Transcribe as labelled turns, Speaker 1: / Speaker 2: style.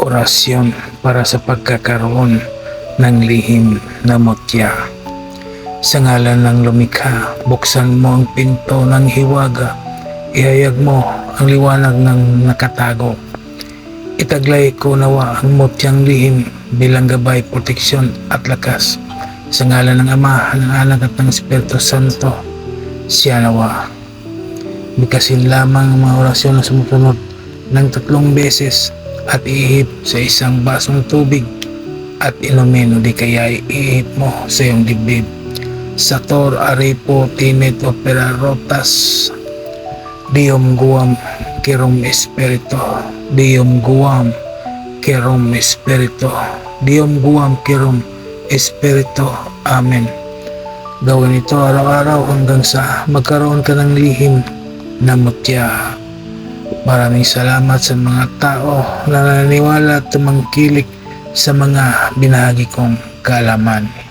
Speaker 1: orasyon para sa pagkakaroon ng lihim na mutya. Sa ngalan ng lumikha, buksan mo ang pinto ng hiwaga. Ihayag mo ang liwanag ng nakatago. Itaglay ko nawa ang mutyang lihim bilang gabay, proteksyon at lakas. Sa ngalan ng Ama, ng Anak at ng Espiritu Santo, siya nawa. Bigkasin lamang ang mga orasyon na sumusunod ng tatlong beses at ihip sa isang basong tubig at inumin o di kaya ihip mo sa iyong dibdib. Sator Arepo Tinet Opera Rotas Diom Guam Kirom Espirito Diom Guam Kirom Espirito Diom Guam Kirom Espirito Amen Gawin ito araw-araw hanggang sa magkaroon ka ng lihim na mutya. Maraming salamat sa mga tao na naniniwala at tumangkilik sa mga binahagi kong kalaman.